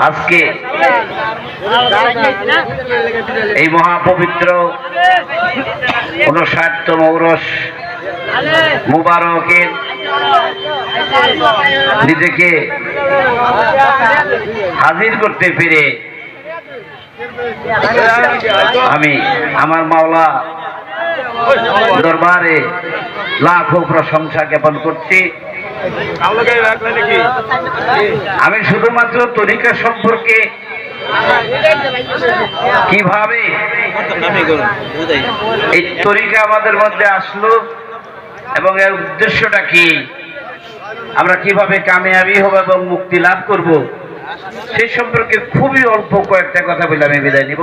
আজকে এই মহাপবিত্র উনষাটতম ঔরস মুবারকের নিজেকে হাজির করতে পেরে আমি আমার মাওলা দরবারে লাখো প্রশংসা জ্ঞাপন করছি। আমি শুধুমাত্র তরিকা সম্পর্কে কীভাবে এই তরিকা আমাদের মধ্যে আসলো এবং এর উদ্দেশ্যটা কি? আমরা কীভাবে কামিয়াবি হব এবং মুক্তি লাভ করব? সেই সম্পর্কে খুবই অল্প কয়েকটা কথা বলে আমি বিদায় নিব।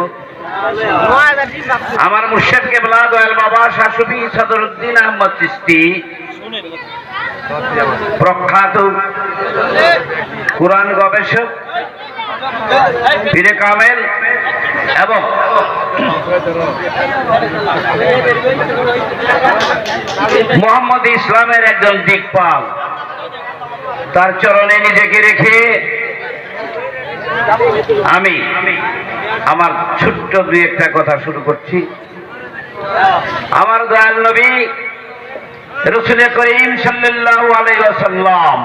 আমার মুর্শেদ কেবলা দয়াল বাবা শাশুড়ি সদরুদ্দিন আহমদ চিস্তি প্রখ্যাত কোরআন গবেষক ফিরে কামেল এবং মোহাম্মদ ইসলামের একজন দিকপাল। তার চরণে নিজেকে রেখে আমি আমার ছোট্ট দুই একটা কথা শুরু করছি। আমার দয়াল নবী রসুল করিম সাল্লাল্লাহু আলাইহি ওয়াসাল্লাম।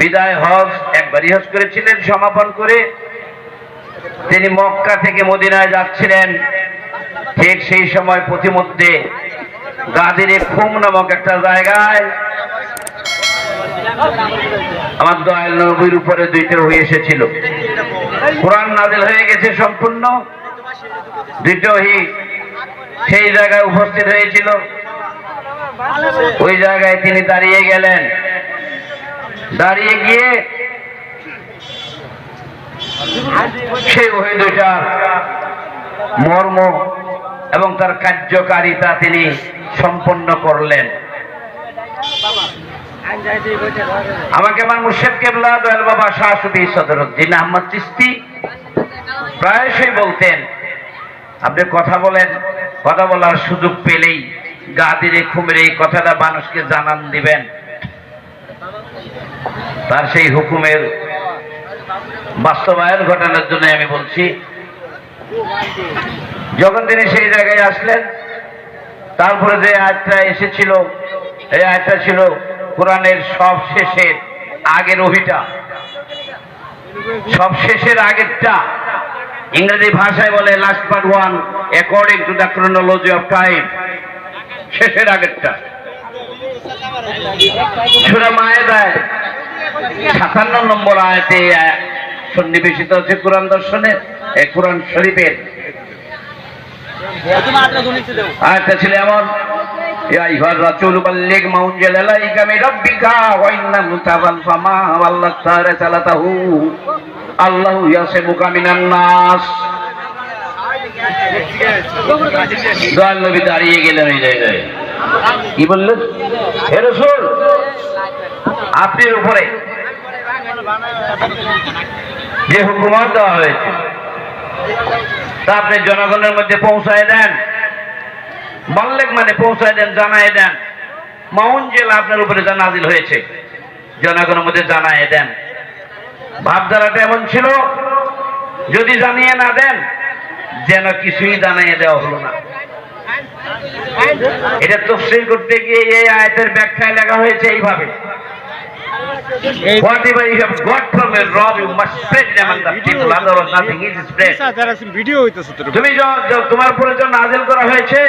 বিদায় হজ একবারই হজ করেছিলেন, সমাপন করে তিনি মক্কা থেকে মদিনায় যাচ্ছিলেন। ঠিক সেই সময় প্রতিমধ্যে গাদিরে খুম নামক একটা জায়গায় আমার দয়াল নবীর উপরে দুইটা হয়ে এসেছিল। কোরআন নাজিল হয়ে গেছে সম্পূর্ণ। দুটোহি সেই জায়গায় উপস্থিত হয়েছিল। ওই জায়গায় তিনি দাঁড়িয়ে গেলেন। দাঁড়িয়ে গিয়ে সেই ওই মর্ম এবং তার কার্যকারিতা তিনি সম্পন্ন করলেন। আমাকে আমার মুর্শেদ কেবলা দয়াল বাবা শাহসুফি সদরুদ্দিন আহমদ চিস্তি প্রায়শই বলতেন আপনি কথা বলেন, কথা বলার সুযোগ পেলেই গা দিলে খুমের এই কথাটা মানুষকে জানান দিবেন। তার সেই হুকুমের বাস্তবায়ন ঘটানোর জন্য আমি বলছি, যখন তিনি সেই জায়গায় আসলেন, তারপরে যে আয়টা এসেছিল, এই আয়টা ছিল কোরআনের সব শেষের আগের ওহিটা। সব শেষের আগেরটা ইংরেজি ভাষায় বলে last part one according to the chronology of time শেষের আগেরটা। সুরা মায়েদায় সাতান্ন নম্বর আয়তে সন্নিবেশিত হচ্ছে কোরআন দর্শনে কোরআন শরীফের। আয়টা ছিল এমন আল্লাহ ইয়াসে মুকামিনান নাস। দয়াল নবী দাঁড়িয়ে গেলেন, এই জায়গায় কি বললেন? হে রসুল আপনার উপরে যে হুকুমত দেওয়া হয়েছে, তা আপনি জনগণের মধ্যে পৌঁছায় দেন। মাল্লেক মানে পৌঁছায় দেন, জানায় দেন। মাউন জেলা আপনার উপরে যা নাজিল হয়েছে, জনগণের মধ্যে জানায় দেন। ভাবধারাটা এমন ছিল যদি জানিয়ে না দেন যেন কিছুই জানিয়ে দেওয়া হলো না। এটা তফসিল করতে গিয়ে এই আয়াতের ব্যাখ্যায় লেখা হয়েছে এইভাবে। Whatever you have got from a rob, you must spread them among the people, otherwise nothing is spread. তোর তুমি তোমার উপরে যখন নাজিল করা হয়েছে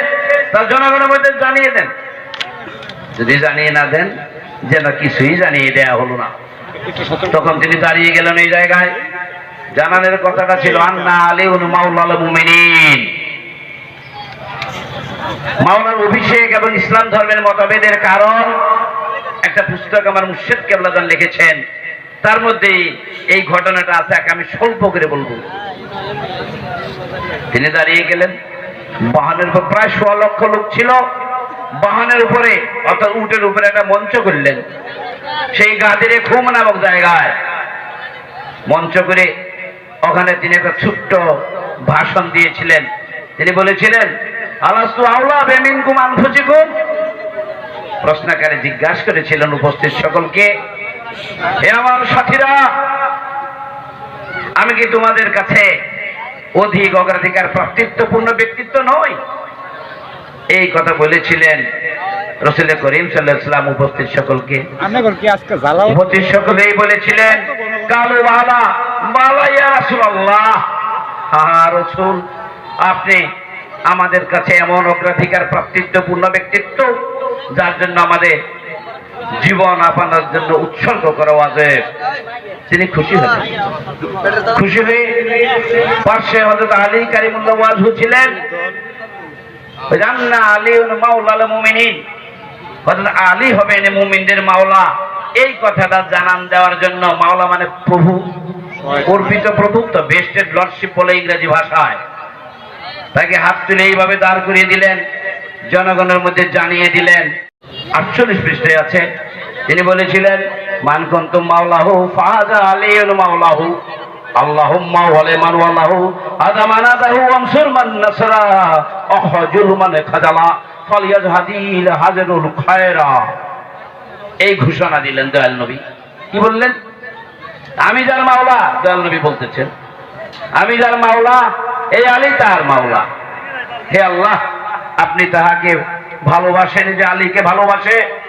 তা জনগণের মধ্যে জানিয়ে দেন। যদি জানিয়ে না দেন যেন কিছুই জানিয়ে দেয়া হলো না। তখন তিনি দাঁড়িয়ে গেলেন এই জায়গায়। জানানোর কথাটা ছিল, আন্না আলী মাউলাল মুমিনিন। মাওলার অভিষেক এবং ইসলাম ধর্মের মতভেদের কারণ। একটা পুস্তক আমার মুর্শেদ কেবলাদান লিখেছেন। তার মধ্যে এই ঘটনাটা আছে আমি স্বল্প করে বলব। তিনি দাঁড়িয়ে গেলেন। বাহনের উপর প্রায় সোয়া লক্ষ লোক ছিল। বাহনের উপরে, অর্থাৎ উটের উপরে একটা মঞ্চ করলেন। সেই গাদিরে খুম নামক জায়গায়। মঞ্চ করে ওখানে তিনি একটা ছোট্ট ভাষণ দিয়েছিলেন। তিনি বলেছিলেন প্রশ্নকারে জিজ্ঞাসা করেছিলেন উপস্থিত সকলকে, হে আমার সাথীরা, আমি কি তোমাদের কাছে অধিক অগ্রাধিকার, প্রাপ্তিত্বপূর্ণ ব্যক্তিত্ব নই? এই কথা বলেছিলেন রসুল করিম সাল্লাহাম উপস্থিত সকলকে। উপস্থিত সকলেই বলেছিলেন কালো বালা রসুল আপনি আমাদের কাছে এমন অগ্রাধিকার প্রাপ্তিত্বপূর্ণ ব্যক্তিত্ব যার জন্য আমাদের জীবন আপনার জন্য উৎসর্গ করা অজেব তিনি খুশি হলেন। খুশি হয়ে পার্শ্বে হজরত আলী কারিমুল্লাহ ছিলেন। জান্না আলী মাওলাল মুমিনিন। হজরত আলী হবেন মুমিনদের মাওলা। এই কথাটা জানান দেওয়ার জন্য মাওলা মানে প্রভু। অর্পিত প্রভু তো বেস্টেড লর্ডশিপ বলে ইংরেজি ভাষায়। তাকে হাত তুলে এইভাবে দাঁড় করিয়ে দিলেন জনগণের মধ্যে জানিয়ে দিলেন। আটচল্লিশ পৃষ্ঠে আছে তিনি বলেছিলেন মানকন্ত মাওলাহু ফাজা আলিউল মাওলাহু। মান এই ঘোষণা দিলেন দয়াল নবী। কি বললেন? আমি যার মাওলা, দয়াল নবী বলতেছেন। আমি যার মাওলা, এই আলী তার মাওলা। হে আল্লাহ, আপনি তাহাকে ভালোবাসেন যে আলীকে ভালোবাসে।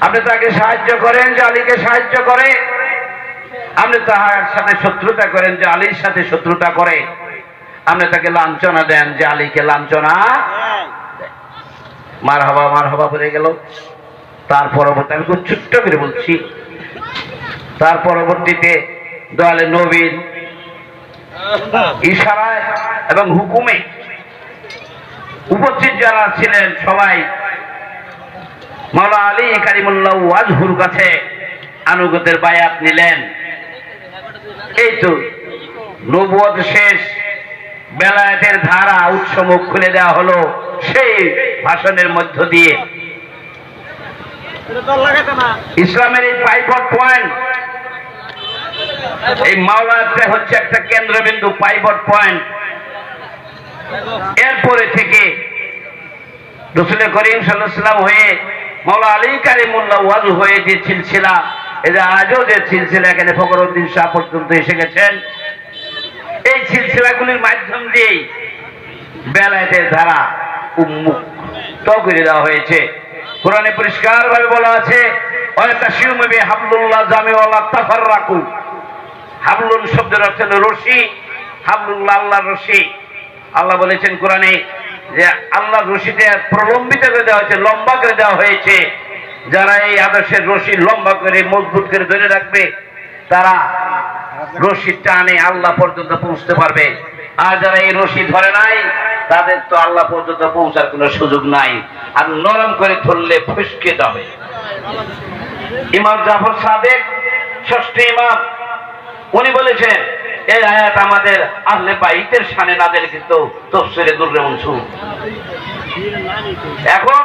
আপনি তাকে সাহায্য করেন যে আলীকে সাহায্য করে। আপনি তাহার সাথে শত্রুতা করেন যে আলীর সাথে শত্রুতা করে। আপনি তাকে লাঞ্ছনা দেন যে আলীকে লাঞ্ছনা মার হবা মার হবা বলে গেল। তার পরবর্তী আমি খুব ছোট্ট করে বলছি। তার পরবর্তীতে দয়ালে নবীন ইশারায় এবং হুকুমে উপস্থিত যারা ছিলেন সবাই, মাওলা আলী কারিমুল্লাহ ওয়াজহুর কাছে আনুগতের বায়াত নিলেন। এই তো নবুয়ত শেষ। বেলায়েতের ধারা উৎসমুখ খুলে দেওয়া হলো সেই ভাষণের মধ্য দিয়ে। ইসলামের এই পাইপট পয়েন্ট এই মাওলাতে হচ্ছে একটা কেন্দ্রবিন্দু পাইপট পয়েন্ট। এরপরে থেকে রসুল করিম সাল্লাম হয়ে মৌলা আলী কারিমুল্লাহ ওয়াজু হয়ে যে সিলসিলা এই যে আজও যে সিলসিলা এখানে ফকরুদ্দিন শাহ পর্যন্ত এসে গেছেন, এই সিলসিলাগুলির মাধ্যম দিয়েই বেলায়েতের ধারা উন্মুক্ত করে দেওয়া হয়েছে। কোরআনে পরিষ্কার ভাবে বলা আছে হাবলুল্লাহ হাবলুল হাবলুল্লাহ আল্লাহর রশি। আল্লাহ বলেছেন কোরআনে যে আল্লাহর রশিতে প্রলম্বিত করে দেওয়া হয়েছে, লম্বা করে দেওয়া হয়েছে। যারা এই আদর্শের রশি লম্বা করে, মজবুত করে ধরে রাখবে, তারা রশি টানে, আল্লাহ পর্যন্ত পৌঁছতে পারবে। আর যারা এই রশি ধরে নাই, তাদের তো আল্লাহ পর্যন্ত পৌঁছার কোনো সুযোগ নাই। আর নরম করে ধরলে ফসকে যাবে। ইমাম জাফর সাদেক, ষষ্ঠ ইমাম, উনি বলেছেন, এই আয়াত আমাদের আহলে বাইতের সানে নাদের কিন্তু তফসিরে দুর্রে এখন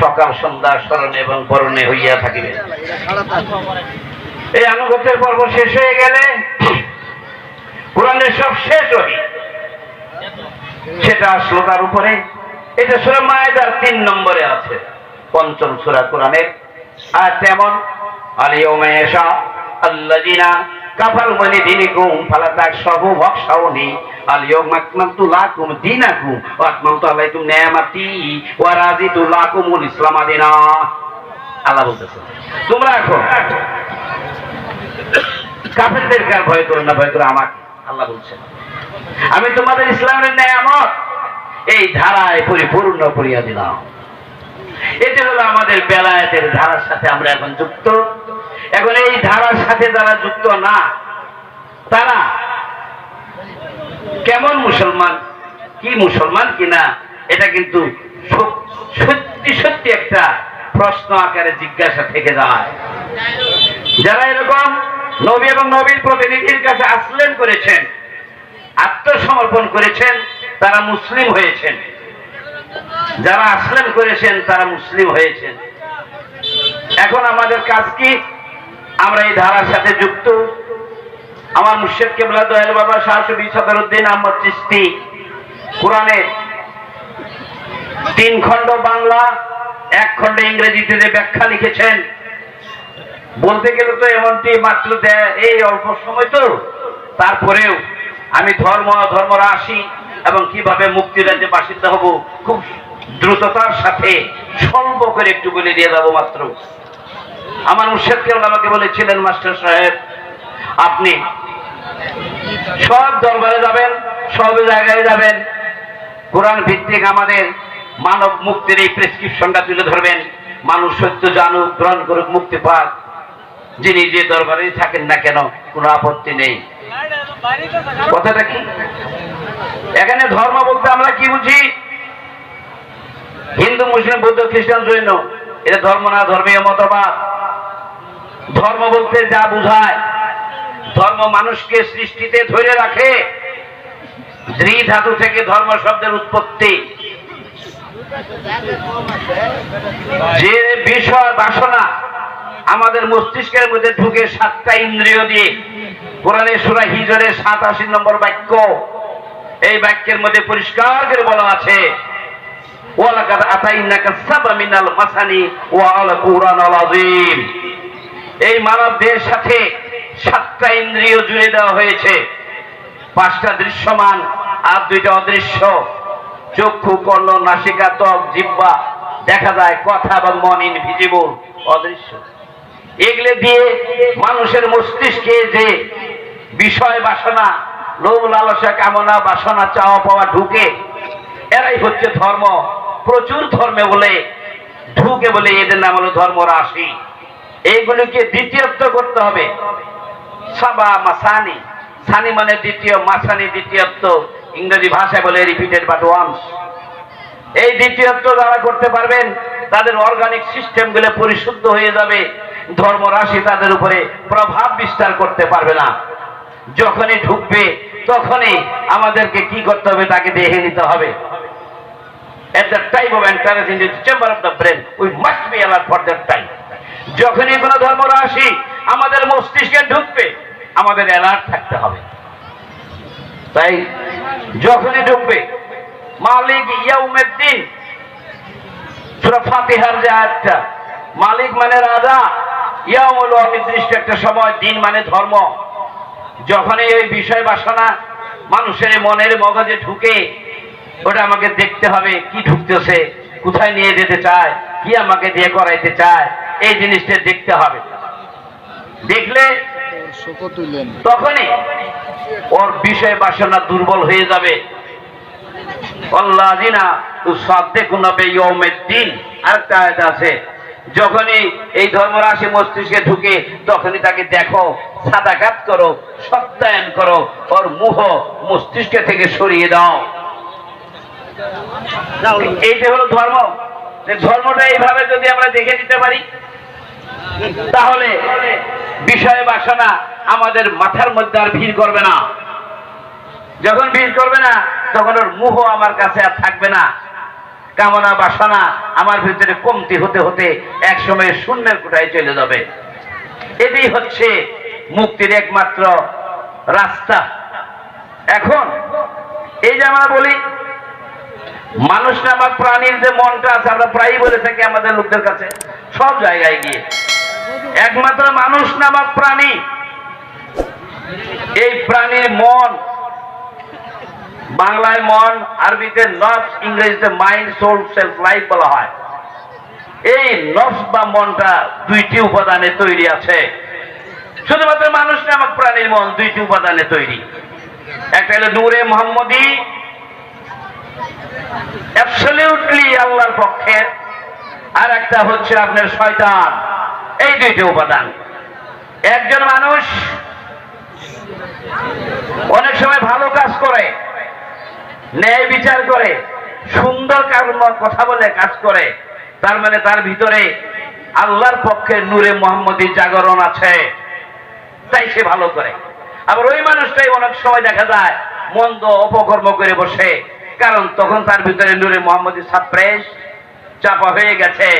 সকাল, সন্ধ্যা, স্মরণে এবং পরণে হইয়া থাকিবেন এই আনুগত্যের পর্ব শেষ হয়ে গেলে কোরআনের সব শেষ হই সেটা আসলো উপরে। এটা সুরা মায়েদার তিন নম্বরে আছে, পঞ্চম সুরা কোরআনের। আর তেমন আলিয়মে এসা আল্লাদিনা কাফাল মানে দিনিকুম ফালা তাক সবু ভক্সাউনি আলিয়ম আকমালতু লাকুম দিনাকুম, ওয়া আকমালতু আলাইকুম নিয়ামাতি, ওয়া রাজিতু লাকুমুল ইসলাম আদিনা। আল্লাহ বলতেছে। তোমরা এখন কাফেরদেরকে আর ভয় করো না, ভয় করো আমাকে আল্লাহ বলছেন আমি তোমাদের ইসলামের নিয়ামত এই ধারায় পরিপূর্ণ করিয়া দিলাম। এটি হলো আমাদের বেলায়েতের ধারার সাথে আমরা এখন যুক্ত। এখন এই ধারার সাথে যারা যুক্ত না, তারা কেমন মুসলমান, কি মুসলমান কিনা এটা কিন্তু সত্যি সত্যি একটা প্রশ্ন আকারে জিজ্ঞাসা থেকে যায়। যারা এরকম নবী এবং নবীর প্রতিনিধির কাছে আসলেন করেছেন, আত্মসমর্পণ করেছেন, তারা মুসলিম হয়েছেন। যারা আসলেন করেছেন, তারা মুসলিম হয়েছেন। এখন আমাদের কাজ কি? আমরা এই ধারার সাথে যুক্ত। আমার মুর্শেদ কেবলা দয়াল বাবা শাহসবি সদরুদ্দিন আহমদ চিস্তি কোরআনের তিন খণ্ড বাংলা, এক খণ্ড ইংরেজিতে যে ব্যাখ্যা লিখেছেন, বলতে গেলে তো এমনটি মাত্র দেয় এই অল্প সময় তো। তারপরেও আমি ধর্ম ধর্মরা আসি এবং কীভাবে মুক্তির রাজ্যে বাসিন্দা হব, খুব দ্রুততার সাথে স্বল্প করে একটু বলে দিয়ে যাব মাত্র। আমার মুর্শেদ কেবল আমাকে বলেছিলেন, মাস্টার সাহেব, আপনি সব দরবারে যাবেন, সব জায়গায় যাবেন। কোরআন ভিত্তিক আমাদের মানব মুক্তির এই প্রেসক্রিপশনটা তুলে ধরবেন। মানুষ সত্য জানুক, গ্রহণ করুক, মুক্তি পাক। যিনি যে দরবারে থাকেন না কেন, কোনো আপত্তি নেই। কথাটা কি? এখানে ধর্ম বলতে আমরা কি বুঝি? হিন্দু, মুসলিম, বৌদ্ধ, খ্রিস্টান, জৈন। এটা ধর্ম না, ধর্মীয় মতবাদ। ধর্ম বলতে যা বুঝায়, ধর্ম মানুষকে সৃষ্টিতে ধরে রাখে। দ্রি ধাতু থেকে ধর্ম শব্দের উৎপত্তি। যে বিষয় বাসনা আমাদের মস্তিষ্কের মধ্যে ঢুকে সাতটা ইন্দ্রিয় দিয়ে কোরআনে সুরা হিজরের সাতাশি নম্বর বাক্য, এই বাক্যের মধ্যে পরিষ্কার করে বলা আছে ওয়ালাকাদ আতাইনাকা সাবা মিনাল মাসানি ওয়া আল কুরআনাল আযীম এই মানব দেহের সাথে সাতটা ইন্দ্রিয় জুড়ে দেওয়া হয়েছে। পাঁচটা দৃশ্যমান, আর দুইটা অদৃশ্য। চক্ষু, কর্ণ, নাসিকা, ত্বক জিব্বা দেখা যায় কথা এবং মন ইনভিজিবল অদৃশ্য। এগুলো দিয়ে মানুষের মস্তিষ্কে যে বিষয় বাসনা লোভ লালসা কামনা বাসনা চাওয়া পাওয়া ঢুকে এরাই হচ্ছে ধর্ম। প্রচুর ধর্মে বলে, ঢুকে বলে এদের নাম হলো ধর্ম রাশি এইগুলিকে দ্বিতীয়ত্ব করতে হবে। সাবা মাসানি। সানি মানে দ্বিতীয়, মাসানি দ্বিতীয়ত্ব। ইংরেজি ভাষায় বলে রিপিটেড বাট ওয়ান্স এই দ্বিতীয়ত্ব যারা করতে পারবেন, তাদের অর্গানিক সিস্টেমগুলো পরিশুদ্ধ হয়ে যাবে। ধর্ম রাশি তাদের উপরে প্রভাব বিস্তার করতে পারবে না। যখনই ঢুকবে তখনই আমাদেরকে কি করতে হবে, তাকে দেখে নিতে হবে। যখনই কোনো ধর্মরাশি আমাদের মস্তিষ্কে ঢুকবে, আমাদের অ্যালার্ট থাকতে হবে। তাই যখনই ঢুকবে, মালিক ইয়াউমেদ্দিন, সুরা ফাতিহার যে আয়াতটা, মালিক মানে রাজা ইয়াম হলো অনির্দিষ্ট একটা সময়, দিন মানে ধর্ম। যখনই এই বিষয় বাসনা মানুষের মনের মগজে ঢুকে, ওটা আমাকে দেখতে হবে, কি ঢুকতেছে, কোথায় নিয়ে যেতে চায়, কি আমাকে দিয়ে করাইতে চায়, এই জিনিসটা দেখতে হবে। দেখলে তখনই ওর বিষয় বাসনা দুর্বল হয়ে যাবে। আল্লাযিনা তুসাদ্দিকুনা বিয়াউমিদ্দিন আরেকটা আয়াত আছে যখনই এই ধর্মরাশি মস্তিষ্কে ঢুকে তখনই তাকে দেখো, সাদাকাত করো, সত্যায়ন করো, ওর মুহ মস্তিষ্কে থেকে সরিয়ে দাও। এইটা হলো ধর্ম ধর্মটা এইভাবে যদি আমরা দেখে নিতে পারি, তাহলে বিষয় বাসনা আমাদের মাথার মধ্যে আর ভিড় করবে না। যখন ভিড় করবে না, তখন ওর মুহ আমার কাছে আর থাকবে না। কামনা বাসনা আমার ভিতরে কমতি হতে হতে এক সময় শূন্যের কোঠায় চলে যাবে। এটাই হচ্ছে মুক্তির একমাত্র রাস্তা। এখন এই যে আমরা বলি, মানুষ নামক প্রাণীর যে মনটা আছে, আমরা প্রায়ই বলে থাকি আমাদের লোকদের কাছে, সব জায়গায় গিয়ে। একমাত্র মানুষ নামক প্রাণী। এই প্রাণীর মন বাংলায় মন, আরবিতে নফস, ইংরেজিতে মাইন্ড, সোল, সেলফ, লাইফ বলা হয়। এই নফস বা মনটা দুইটি উপাদানে তৈরি আছে। শুধুমাত্র মানুষ নামক প্রাণীর মন দুইটি উপাদানে তৈরি। একটা হলো নূরে মোহাম্মদী। অ্যাবসলিউটলি আল্লাহর পক্ষের আর একটা হচ্ছে আপনার শয়তান। এই দুইটি উপাদান। একজন মানুষ অনেক সময় ভালো কাজ করে ন্যায় বিচার করে, সুন্দর কর্ম কথা বলে কাজ করে, তার মানে তার ভিতরে আল্লাহর পক্ষে নূরে মোহাম্মদী জাগরণ আছে। তাই সে ভালো করে। আবার ওই মানুষটাই অনেক সময় দেখা যায়, মন্দ অপকর্ম করে বসে। কারণ তখন তার ভিতরে নূরে মোহাম্মদী সাপ্রেস চাপা হয়ে গেছে।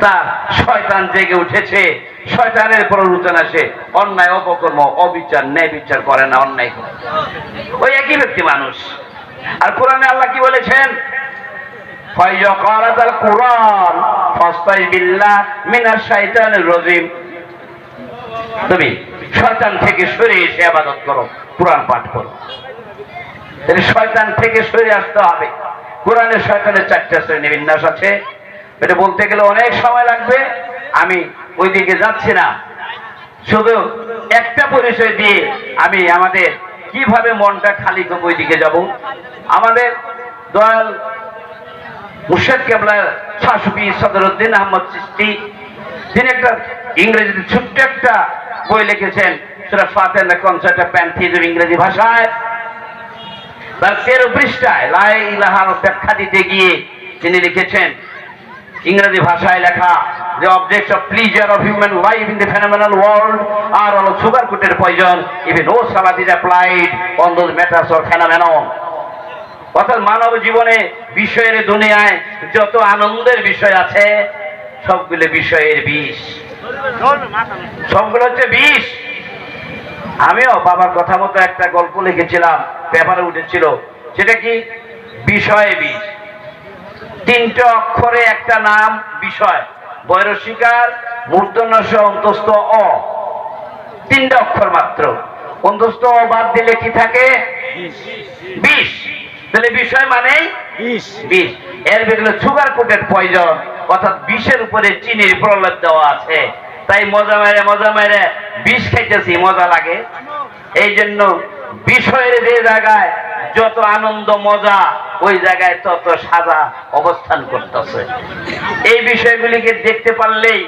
তার শয়তান জেগে উঠেছে, শয়তানের প্ররোচনা আসে, অন্যায় অপকর্ম, অবিচার, ন্যায় বিচার করে না, অন্যায় করে। ওই একই ব্যক্তি মানুষ। আর কোরআনে আল্লাহ কি বলেছেন? শয়তানের চারটা শ্রেণি বিন্যাস আছে। এটা বলতে গেলে অনেক সময় লাগবে। আমি ওইদিকে যাচ্ছি না। শুধু একটা পরিচয় দিয়ে আমি আমাদের কীভাবে মনটা খালি করব ওইদিকে যাব। আমাদের দয়াল মুর্শেদ কেবলা শাসুফি সদরুদ্দিন আহমদ চিস্তি তিনি একটা ইংরেজিতে ছোট্ট একটা বই লিখেছেন সেটা ফাতেন কনসার্ট প্যান্থিজুর ইংরেজি ভাষায়। তার তেরো পৃষ্ঠায় লাই ইলাহার ব্যাখ্যা দিতে গিয়ে তিনি লিখেছেন ইংরেজি ভাষায় লেখা যে object of pleasure of human life in the phenomenal world আর হলো sugar coated poison even no salad is applied on those matters or phenomenon অর্থাৎ মানব জীবনে বিষয়ের দুনিয়ায় যত আনন্দের বিষয় আছে, সবগুলো বিষয়ের বিষ। সবগুলো হচ্ছে বিষ। আমিও বাবার কথা মতো একটা গল্প লিখেছিলাম, পেপারে উঠেছিল, সেটা কি? বিষয় বিষ। তিনটে অক্ষরে একটা নাম বিষয়। বৈরসিকার মূর্ধন্যস অন্তস্থ অ। তিনটে অক্ষর মাত্র। অন্তস্থ অ বাদ দিলে কি থাকে? বিষ। তাহলে বিষয় মানেই বিষ। এর ভিতরে সুগার কোটের পয়জন অর্থাৎ বিষের উপরে চিনির প্রলেপ দেওয়া আছে। তাই মজা মেরে মজা মেরে বিষ খাইতেছি মজা লাগে। এই জন্য বিষয়ের যে জায়গায় যত আনন্দ, মজা, ওই জায়গায় তত সাজা অবস্থান করতেছে। এই বিষয়গুলিকে দেখতে পারলেই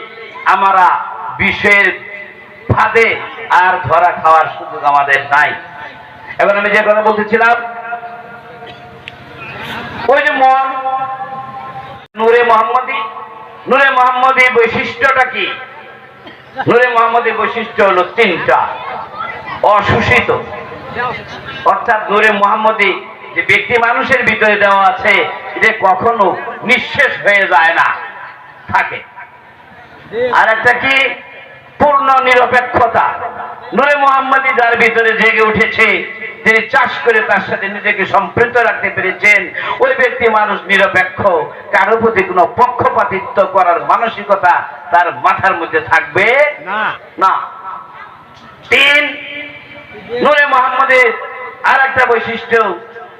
আমরা বিষয়ের ফাঁদে আর ধরা খাওয়ার সুযোগ আমাদের নাই। এবার আমি যে কথা বলতেছিলাম, ওই যে মন, নূরে মোহাম্মদী নূরে মোহাম্মদী বৈশিষ্ট্যটা কি? নূরে মোহাম্মদী বৈশিষ্ট্য হলো তিনটা, অশোষিত। অর্থাৎ নূরে মোহাম্মদী যে ব্যক্তি মানুষের ভিতরে দেওয়া আছে যে কখনো নিঃশেষ হয়ে যায় না। থাকে। আর একটা কি? পূর্ণ নিরপেক্ষতা। নূরে মোহাম্মদী যার ভিতরে জেগে উঠেছে তিনি চাষ করে তার সাথে নিজেকে সম্পৃক্ত রাখতে পেরেছেন ওই ব্যক্তি মানুষ নিরপেক্ষ কারও প্রতি কোনো পক্ষপাতিত্ব করার মানসিকতা তার মাথার মধ্যে থাকবে না। না। তিন নূরে মোহাম্মদের আর একটা বৈশিষ্ট্য,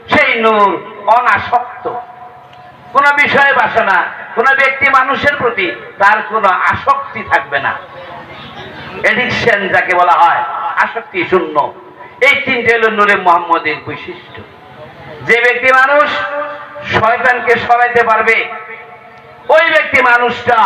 সেই নূর অনাসক্ত। কোন বিষয়ে বাসনা, কোন ব্যক্তি মানুষের প্রতি তার কোনো আসক্তি থাকবে না। এডিকশন যাকে বলা হয়, আসক্তি শূন্য। এই তিনটে হলো নূরে মোহাম্মদের বৈশিষ্ট্য। যে ব্যক্তি মানুষ শয়তানকে সরাইতে পারবে, ওই ব্যক্তি মানুষটা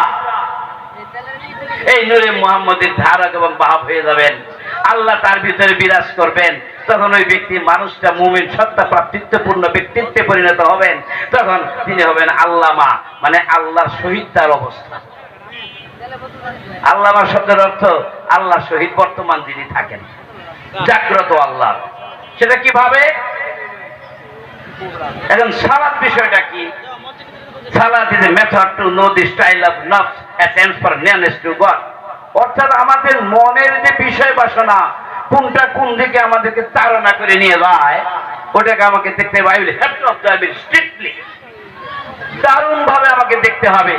এই নূরে মোহাম্মদের ধারক এবং বাহক হয়ে যাবেন। আল্লাহ তার ভিতরে বিরাজ করবেন। তখন ওই ব্যক্তি মানুষটা মুমিন, সত্তা প্রাপ্তিত্বপূর্ণ ব্যক্তিত্বে পরিণত হবেন। তখন তিনি হবেন আল্লামা মানে আল্লাহর শহীদ তার অবস্থা। আল্লামা শব্দের অর্থ আল্লাহ শহীদ বর্তমান যিনি থাকেন। জাগ্রত আল্লাহ। সেটা কীভাবে? এখন সালাদ বিষয়টা কি? সালাদ is a method to know the style of নফস attempts for nearness to God অর্থাৎ আমাদের মনের যে বিষয় বাসনা, কোনটা কোন দিকে আমাদেরকে তাড়না করে নিয়ে যায়, ওটাকে আমাকে দেখতে স্ট্রিক্টলি দারুণ ভাবে আমাকে দেখতে হবে।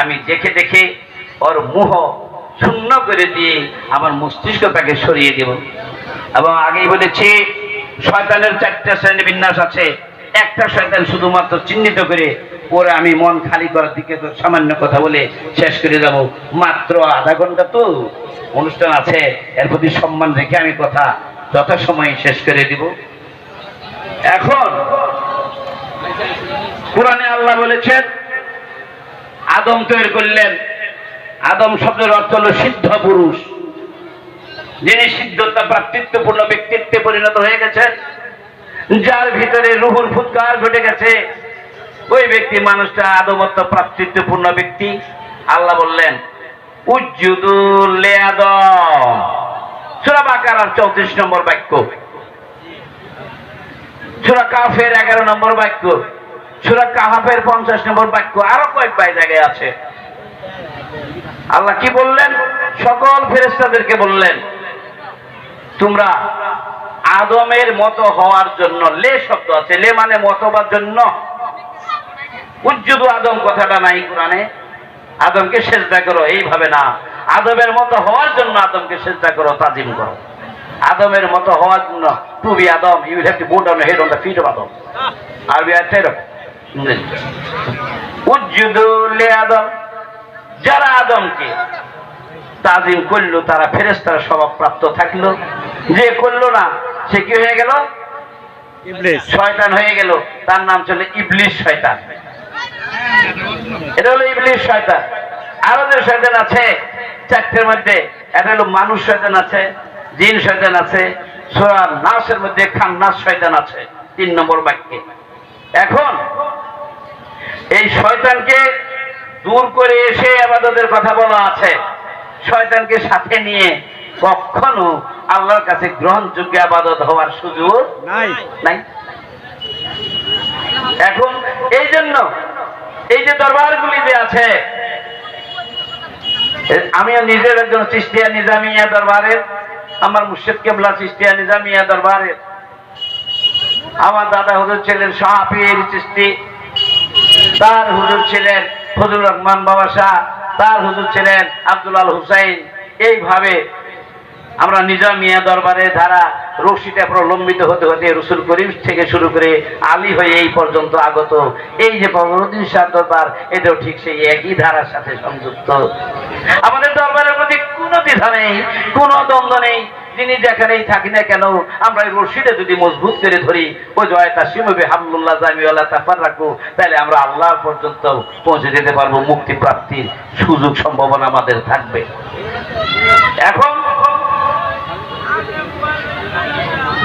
আমি দেখে দেখে ওর মুহ শূন্য করে দিয়ে আমার মস্তিষ্ক তাকে সরিয়ে দেব। এবং আগেই বলেছি, শয়তানের চারটা শ্রেণি বিন্যাস আছে। একটা শয়তান শুধুমাত্র চিহ্নিত করে পরে আমি মন খালি করার দিকে তো সামান্য কথা বলে শেষ করে যাব। মাত্র আধা ঘণ্টা তো অনুষ্ঠান আছে, এর প্রতি সম্মান রেখে আমি কথা যথাসময়ে শেষ করে দিব। এখন কোরআনে আল্লাহ বলেছেন, আদম তৈরি করলেন। আদম শব্দের অর্থ হল সিদ্ধ পুরুষ। যিনি সিদ্ধতা প্রাকৃত্যপূর্ণ ব্যক্তিত্বে পরিণত হয়ে গেছেন যার ভিতরে রুহুর ফুৎকার ঘটে গেছে, ওই ব্যক্তি মানুষটা আদমত্ব প্রাপ্তিত্বপূর্ণ ব্যক্তি। আল্লাহ বললেন উজ্জুদুল চৌত্রিশ নম্বর বাক্য। সুরা কাফের এগারো নম্বর বাক্য। সুরা কাহাফের পঞ্চাশ নম্বর বাক্য। আরও কয়েক বাই জায়গায় আছে। আল্লাহ কি বললেন? সকল ফেরেস্তাদেরকে বললেন, তোমরা আদমের মতো হওয়ার জন্য, লে শব্দ আছে, লে মানে মতো বা জন্য। উজ্জুদু আদম, কথাটা নাই কোরআনে। আদমকে সেজদা করো, এইভাবে না। আদমের মতো হওয়ার জন্য আদমকে সেজদা করো, তাজিম করো। আদমের মতো হওয়ার জন্য to be Adam you have to bow on head on the feet of Adam আরবি আছে এরকম উজ্জুদু লে আদম, যারা আদমকে তাজিম করল, তারা ফেরেস্তার স্বভাব প্রাপ্ত থাকল। যে করল না সে কি হয়ে গেল? শয়তান হয়ে গেল। তার নাম চলে ইবলিশ শয়তান। এটা হলো ইবলিশ শয়তান। আরও যে শয়তান আছে চারটের মধ্যে। এটা হলো মানুষ শয়তান আছে জিন শয়তান আছে সোরা নাসের মধ্যে খান্নাস শয়তান আছে। তিন নম্বর বাক্যে। এখন এই শয়তানকে দূর করে এসে আবাদতের কথা বলা আছে। শয়তানকে সাথে নিয়ে কখনো আল্লাহর কাছে গ্রহণযোগ্য আবাদত হওয়ার সুযোগ নাই। নাই। এখন এই জন্য এই যে দরবারগুলি যে আছে আমিও নিজের একজন চিস্তিয়া নিজামিয়া দরবারের আমার মুর্শিদ কেবলা চিস্তিয়া নিজামিয়া দরবারের। আমার দাদা হুজুর ছিলেন শাহাফির চিস্তি তার হুজুর ছিলেন ফজল রহমান বাবা শাহ তার হুজুর ছিলেন আব্দুল আল হুসাইন। এইভাবে আমরা নিজামিয়া দরবারে ধারা রশিটা প্রলম্বিত হতে হতে রসুল করিম থেকে শুরু করে আলী হয়ে এই পর্যন্ত আগত। এই যে ভগবতী শাহ দরবার, এটাও ঠিক সেই একই ধারার সাথে সংযুক্ত। আমাদের দরবারের প্রতি কোনো দ্বিধা নেই, কোনো দ্বন্দ্ব নেই। যিনি যেখানেই থাকি না কেন, আমরা এই রশিটা যদি মজবুত করে ধরি ও জয় তাসিমবে হামদুল্লাহ জামিউল্লাহ তাফার রাখব তাহলে আমরা আল্লাহ পর্যন্ত পৌঁছে যেতে পারব। মুক্তি প্রাপ্তির সুযোগ, সম্ভাবনা আমাদের থাকবে। এখন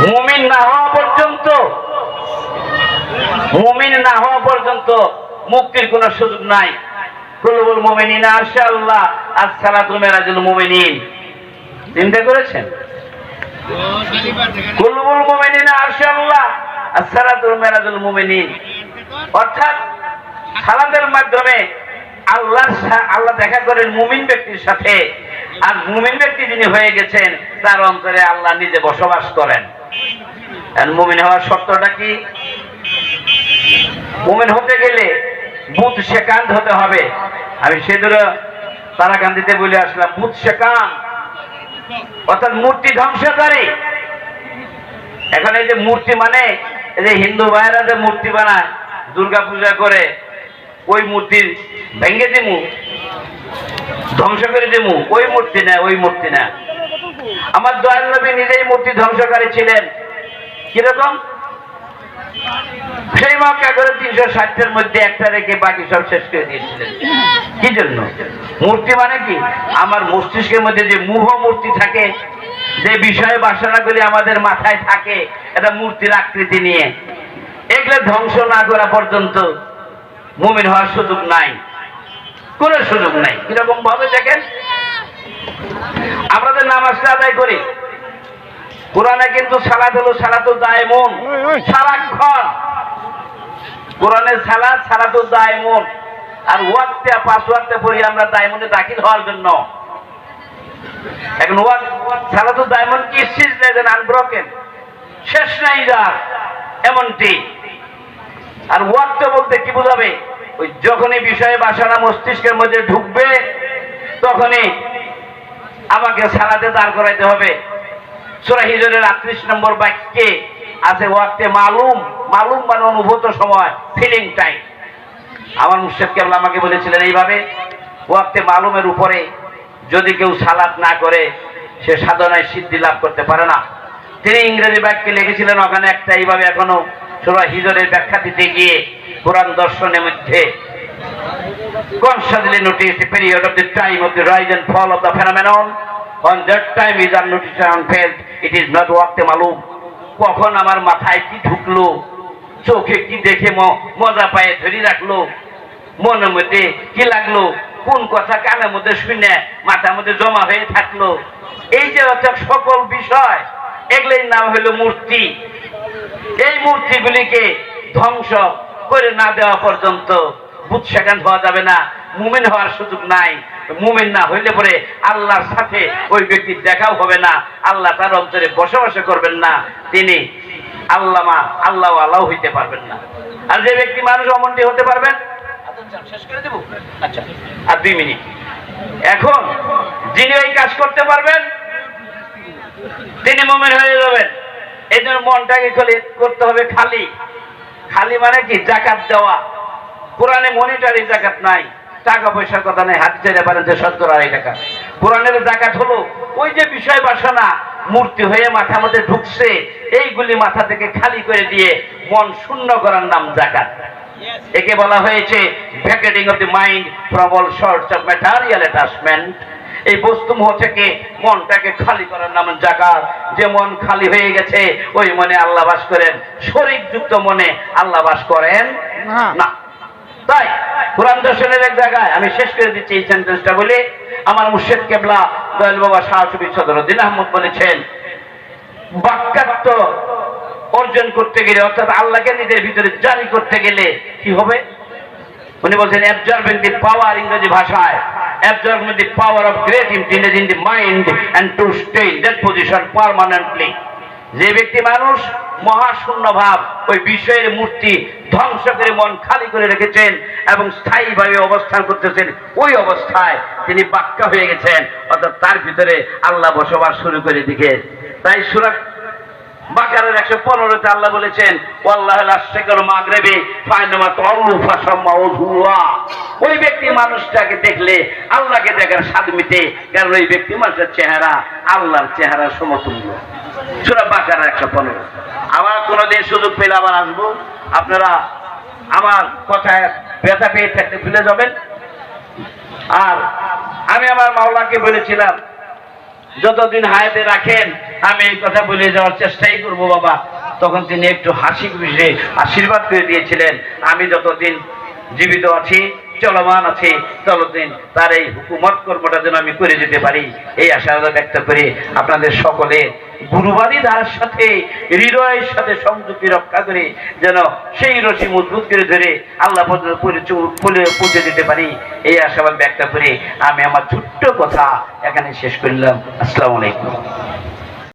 মুমিন না হওয়া পর্যন্ত, মুমিন না হওয়া পর্যন্ত মুক্তির কোনো সুযোগ নাই। কুলবুল মুমিনিন আশাআল্লাহ আসসালাতু মিরাজুল মুমিনিন। চিন্তা করেছেন? আশাআল্লাহ আসসালাতু মিরাজুল অর্থাৎ সালাতের মাধ্যমে আল্লাহর আল্লাহ দেখা করেন মুমিন ব্যক্তির সাথে। আর মুমিন ব্যক্তি যিনি হয়ে গেছেন, তার অন্তরে আল্লাহ নিজে বসবাস করেন। আর মুমিন হওয়ার শর্তটা কি? মুমিন হতে গেলে বুধ সেকান্ত হতে হবে। আমি সেদুর তারাকান্দিতে বলে আসলাম, বুধ সেকান্ত। অর্থাৎ মূর্তি ধ্বংসকারী। এখন এই যে মূর্তি মানে এই যে হিন্দু ভাইয়েরা যে মূর্তি বানায় দুর্গা পূজা করে, ওই মূর্তি ভেঙে দিমু, ধ্বংস করে দিমু, ওই মূর্তি না, ওই মূর্তি না। আমার দয়াল নবী নিজেই মূর্তি ধ্বংসকারী ছিলেন। কীরকম? সেই মক্কা করে তিনশো ষাটের মধ্যে একটা রেখে বাকি সব শেষ করে দিয়েছিলেন। কি জন্য? মূর্তি মানে কি? আমার মস্তিষ্কের মধ্যে যে মুহ মূর্তি থাকে, যে বিষয় বাসনাগুলি আমাদের মাথায় থাকে, এটা মূর্তির আকৃতি নিয়ে। এগুলো ধ্বংস না করা পর্যন্ত মুমিন হওয়ার সুযোগ নাই। কোন সুযোগ নাই। কীরকম ভাবে দেখেন? আমরা যে নামাজটা আদায় করি। কোরআনে কিন্তু সালাত হলো সালাতুল দায়মুন। ওই, ওই। সারাক্ষণ। কোরআনের সালাত সালাতুল দায়মুন। আর ওয়াক্তে পাঁচ ওয়াক্তে পড়ি আমরা দায়মুনে দাখিল হওয়ার জন্য। এখন ওয়াক সালাতুল দায়মুন কি সিজ লেজেন আনব্রোকেন শেষ নাই যার এমনটি। আর ওয়াক্ত বলতে কি বোঝাবে? ওই যখনই বিষয়ে বাসনা মস্তিষ্কের মধ্যে ঢুকবে তখনই আমাকে সালাতে দাঁড় করাইতে হবে। সুরা হিজরের আটত্রিশ নম্বর বাক্যে আছে, ওয়াক্তে মালুম মালুম মানে অনুভূত সময় ফিলিং টাইম আমার মুর্শেদ কেবল আমাকে বলেছিলেন এইভাবে, ওয়াক্তে মালুমের উপরে যদি কেউ সালাত না করে, সে সাধনায় সিদ্ধি লাভ করতে পারে না। তিনি ইংরেজি বাক্যে লিখেছিলেন, ওখানে একটা এইভাবে এখনও সুরা হিজরের ব্যাখ্যা দিতে গিয়ে কোরআন দর্শনের মধ্যে constantly notice the period of the time of the rise and fall of the phenomenon. On that time is unnoticed and felt, it is not ওয়াক্তে মালুম কখন আমার মাথায় কি ঢুকলো? চোখে কি দেখে মজা পায়ে ধরে রাখল? মনের মধ্যে কি লাগল? কোন কথা কানের মধ্যে শুনে মাথার মধ্যে জমা হয়ে থাকল? এই যে অর্থাৎ সকল বিষয় এগুলোর নাম হলো মূর্তি। এই মূর্তিগুলিকে ধ্বংস করে না দেওয়া পর্যন্ত বুধ সেখান হওয়া যাবে না। মুমিন হওয়ার সুযোগ নাই। মুমিন না হইলে পরে আল্লাহর সাথে ওই ব্যক্তির দেখাও হবে না। আল্লাহ তার অন্তরে বসবাস করবেন না। তিনি আল্লামা আল্লাহ আল্লাহ হইতে পারবেন না। আর যে ব্যক্তি মানুষ অমনটি হতে পারবেন? শেষ করে দেব? আচ্ছা। আর দুই মিনিট। এখন যিনি ওই কাজ করতে পারবেন তিনি মোমেন হয়ে যাবেন। এই জন্য মনটাকে করতে হবে খালি। খালি মানে কি? জাকাত দেওয়া। কোরআনে মনিটারি জাকাত নাই টাকা পয়সার কথা নেই হাত ছেড়ে পারেন যে সত্তর আড়াই টাকা। কোরআনের জাকাত হলো ওই যে বিষয় বাসনা মূর্তি হয়ে মাথার মধ্যে ঢুকছে এইগুলি মাথা থেকে খালি করে দিয়ে মন শূন্য করার নাম জাকাত। একে বলা হয়েছে vacating of the mind all sorts of material attachment এই বস্তুমোহ থেকে মনটাকে খালি করার নাম জাকাত। যে মন খালি হয়ে গেছে ওই মনে আল্লাহ বাস করেন। শরীর যুক্ত মনে আল্লাহ বাস করেন না। তাই কোরআন দর্শনের এক জায়গায় আমি শেষ করে দিচ্ছি এই সেন্টেন্সটা বলে। আমার মুর্শেদ কেবলা দয়াল বাবা শাহ সুবি সদরুদ্দিন আহমদ বলেছেন বাক্যাত্ম অর্জন করতে গেলে, অর্থাৎ আল্লাহকে নিজের ভিতরে জারি করতে গেলে কি হবে? উনি বলছেন অ্যাবজর্বিং দি পাওয়ার ইংরেজি ভাষায় absorbing the power of great intelligence in the mind and to stay in that position permanently যে ব্যক্তি মানুষ মহাশূন্য ভাব ওই বিষয়ের মূর্তি ধ্বংস করে মন খালি করে রেখেছেন এবং স্থায়ীভাবে অবস্থান করতেছেন। ওই অবস্থায় তিনি বাক্কা হয়ে গেছেন, অর্থাৎ তার ভিতরে আল্লাহ বসবাস শুরু করে দিকে। তাই সুরা বাকারের একশো পনেরোতে আল্লাহ বলেছেন ওই ব্যক্তি মানুষটাকে দেখলে আল্লাহকে দেখার স্বাদ মিটে, কারণ ওই ব্যক্তি মানুষের চেহারা আল্লাহর চেহারা সমতুল্য। সুরা বাকার একশো পনেরো। আবার কোনোদিন সুযোগ পেলে আবার আসব। আপনারা আমার কথায় ব্যথা পেয়ে থাকতে ভুলে যাবেন। আর আমি আমার মাওলাকে বলেছিলাম, যতদিন হায়াতে রাখেন, আমি এই কথা বলে যাওয়ার চেষ্টাই করব বাবা। তখন তিনি একটু হাসি খুশি আশীর্বাদ করে দিয়েছিলেন, আমি যতদিন জীবিত আছি চলমান আছি ততদিন তার এই হুকুমত কর্মটা যেন আমি করে যেতে পারি, এই আশাবাদ ব্যক্ত করে আপনাদের সকলে গুরুবাদী ধারার সাথে, হৃদয়ের সাথে সংযুক্তি রক্ষা করে যেন সেই রশি মজবুত করে ধরে আল্লাহ পৌঁছে দিতে পারি, এই আশাবাদ ব্যক্ত করে আমি আমার ছোট্ট কথা এখানে শেষ করলাম। আসসালামু আলাইকুম।